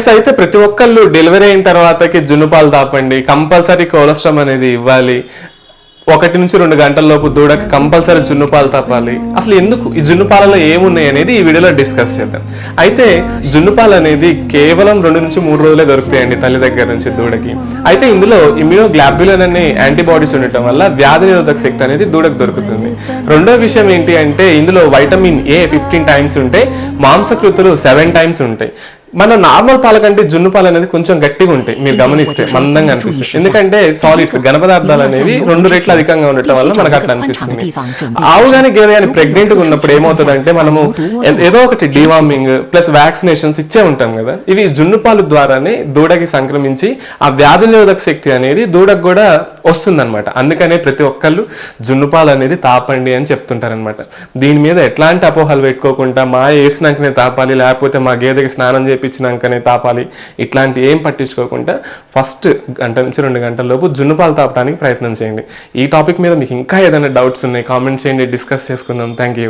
Yes అయితే ప్రతి ఒక్కళ్ళు డెలివరీ అయిన తర్వాతకి జున్ను పాలు తాపండి. కంపల్సరీ కొలెస్ట్రామ్ అనేది ఇవ్వాలి. ఒకటి నుంచి రెండు గంటల లోపు దూడకి కంపల్సరీ జున్ను పాలు తప్పాలి అసలు ఎందుకు ఈ జున్నుపాలలో ఏమున్నాయి అనేది ఈ వీడియోలో డిస్కస్ చేద్దాం. అయితే జున్నుపాలు అనేది కేవలం రెండు నుంచి మూడు రోజులే దొరుకుతాయండి తల్లి దగ్గర నుంచి దూడకి. అయితే ఇందులో ఇమ్యూనోగ్లాబ్యులన్ అనే యాంటీబాడీస్ ఉండటం వల్ల వ్యాధి నిరోధక శక్తి అనేది దూడకు దొరుకుతుంది. రెండో విషయం ఏంటి అంటే ఇందులో వైటమిన్ ఏ ఫిఫ్టీన్ టైమ్స్ ఉంటాయి మాంసకృతులు సెవెన్ టైమ్స్ ఉంటాయి. మన నార్మల్ పాల కంటే జున్ను పాలు అనేది కొంచెం గట్టిగా ఉంటాయి. మీరు గమనిస్తే మందంగా అనిపిస్తుంది. ఎందుకంటే సాలిడ్స్ ఘన పదార్థాలు అనేవి రెండు రెట్లు అధికంగా ఉండటం వల్ల మనకు అట్లా అనిపిస్తుంది. ఆవు కానీ గేదె కానీ ప్రెగ్నెంట్గా ఉన్నప్పుడు ఏమవుతుందంటే మనము ఏదో ఒకటి డివార్మింగ్ ప్లస్ వ్యాక్సినేషన్స్ ఇచ్చే ఉంటాం కదా. ఇవి జున్ను పాలు ద్వారానే దూడకి సంక్రమించి ఆ వ్యాధి నిరోధక శక్తి అనేది దూడకు కూడా వస్తుందన్నమాట. అందుకనే ప్రతి ఒక్కళ్ళు జున్ను పాలు అనేది తాపండి అని చెప్తుంటారనమాట దీని మీద ఎట్లాంటి అపోహలు పెట్టుకోకుండా మా వేసినాకనే తాపాలి లేకపోతే మా గేదెకి స్నానం లేపించినాకనే తాపాలి. ఇట్లాంటి ఏం పట్టించుకోకుండా ఫస్ట్ గంట నుంచి రెండు గంటల లోపు జున్ను పాలు తాపడానికి ప్రయత్నం చేయండి. ఈ టాపిక్ మీద మీకు ఇంకా ఏదైనా డౌట్స్ ఉన్నాయి కామెంట్ చేయండి డిస్కస్ చేసుకుందాం. Thank you.